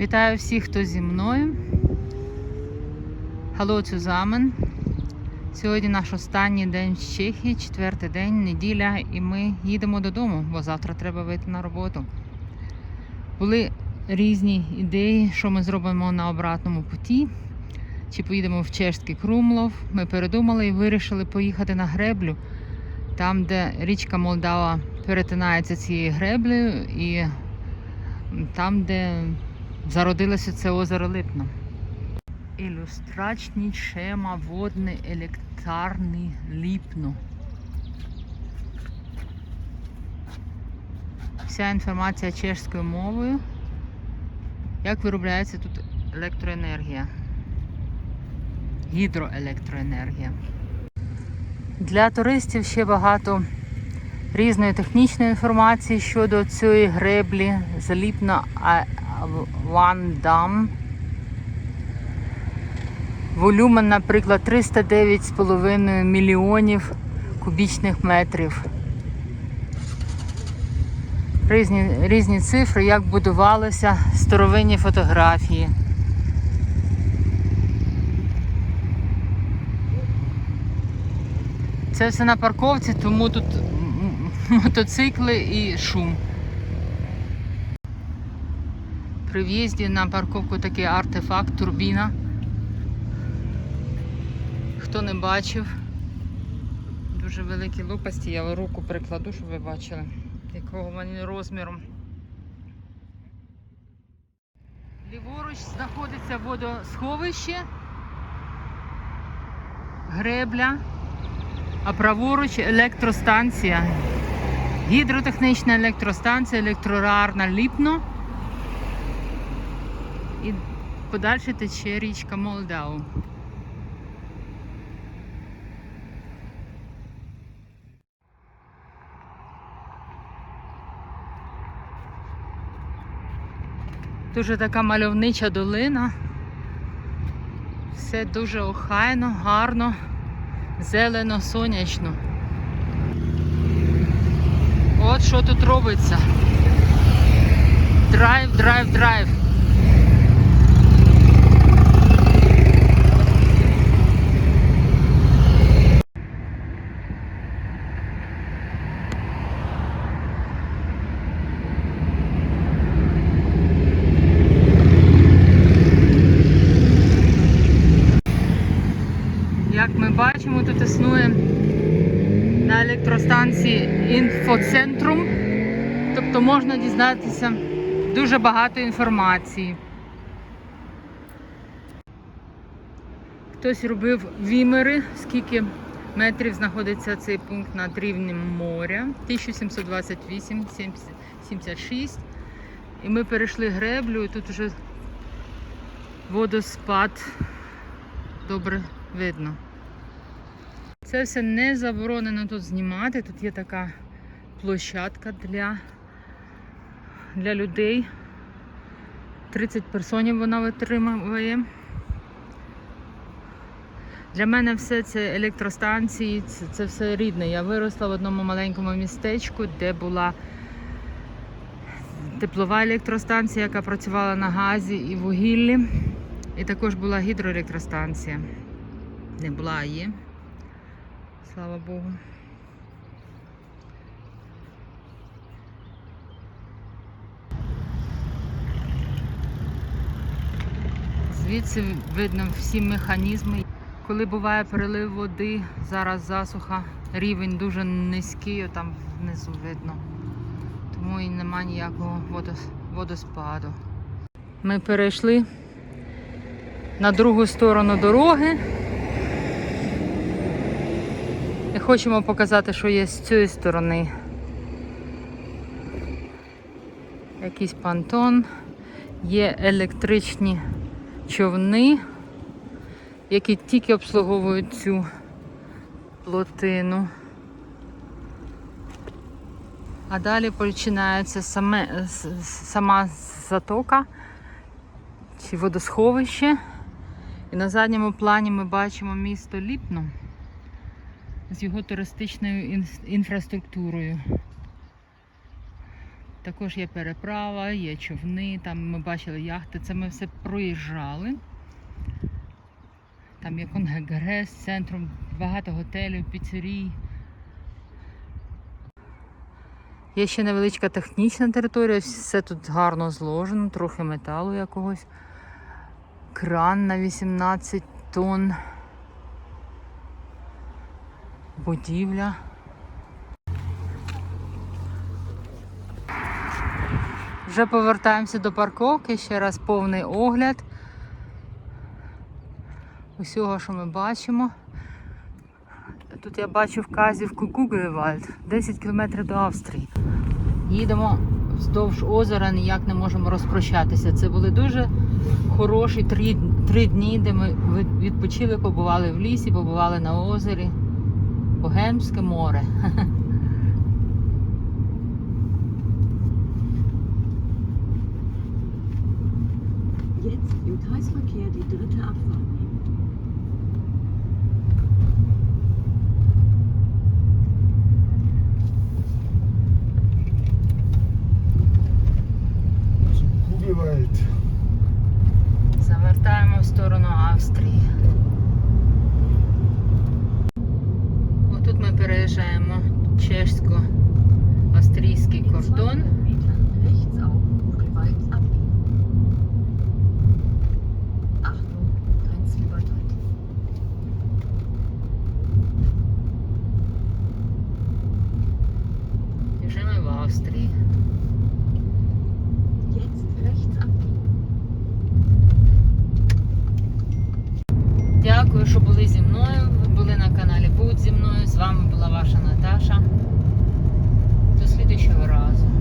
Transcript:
Вітаю всіх, хто зі мною. Hello zusammen. Сьогодні наш останній день в Чехії, четвертий день, неділя, і ми їдемо додому, бо завтра треба вийти на роботу. Були різні ідеї, що ми зробимо на обратному путі. Чи поїдемо в чешський Крумлов. Ми передумали і вирішили поїхати на греблю, там, де річка Молдава перетинається цією греблею, і там, де зародилося це озеро Липно. Ілюстрачні шема водний електарний Ліпно. Вся інформація чешською мовою. Як виробляється тут електроенергія? Гідроелектроенергія. Для туристів ще багато різної технічної інформації щодо цієї греблі Заліпна Ван Дам. Волюмен, наприклад, 309,5 мільйонів кубічних метрів. Різні, різні цифри, як будувалися старовинні фотографії. Це все на парковці, тому тут мотоцикли і шум. При в'їзді на парковку такий артефакт, турбіна. Хто не бачив, дуже великі лопасті, я руку прикладу, щоб ви бачили, якого вони розміром. Ліворуч знаходиться водосховище, гребля, а праворуч електростанція. Гідротехнічна електростанція, електрорарна Ліпно. І подальше тече річка Молдау. Дуже така мальовнича долина. Все дуже охайно, гарно, зелено, сонячно. От що тут робиться. Драйв, драйв, драйв. Як ми бачимо, тут існує на електростанції інфоцентрум, тобто можна дізнатися дуже багато інформації. Хтось робив вімери, скільки метрів знаходиться цей пункт над рівнем моря. 1728, 76. І ми перейшли греблю, і тут вже водоспад добре видно. Це все не заборонено тут знімати. Тут є така площадка для, для людей. 30 персонів вона витримує. Для мене все це електростанції, це, це все рідне. Я виросла в одному маленькому містечку, де була теплова електростанція, яка працювала на газі і вугіллі. І також була гідроелектростанція. Не була, є. Слава Богу. Звідси видно всі механізми. Коли буває перелив води, зараз засуха, рівень дуже низький, там внизу видно. Тому і нема ніякого водоспаду. Ми перейшли на другу сторону дороги. І хочемо показати, що є з цієї сторони. Якийсь понтон, є електричні човни, які тільки обслуговують цю плотину. А далі починається саме, сама затока чи водосховище. І на задньому плані ми бачимо місто Ліпно з його туристичною інфраструктурою. Також є переправа, є човни, там ми бачили яхти. Це ми все проїжджали. Там є конгрес, центром, багато готелів, піцерій. Є ще невеличка технічна територія, все тут гарно зложено, трохи металу якогось. Кран на 18 тонн. Будівля. Вже повертаємося до парковки, ще раз повний огляд усього, що ми бачимо. Тут я бачу вказівку Гугелвальд, 10 кілометрів до Австрії. Їдемо вздовж озера, ніяк не можемо розпрощатися. Це були дуже хороші три, три дні, де ми відпочили, побували в лісі, побували на озері. Богемське море. Jetzt im Kreisverkehr die dritte Abfahrt переїжджаємо чешсько-австрійський кордон. І вже ми в Австрії. Дякую, що були зі мною будь зі мною. З вами була ваша Наташа. До слідчого разу.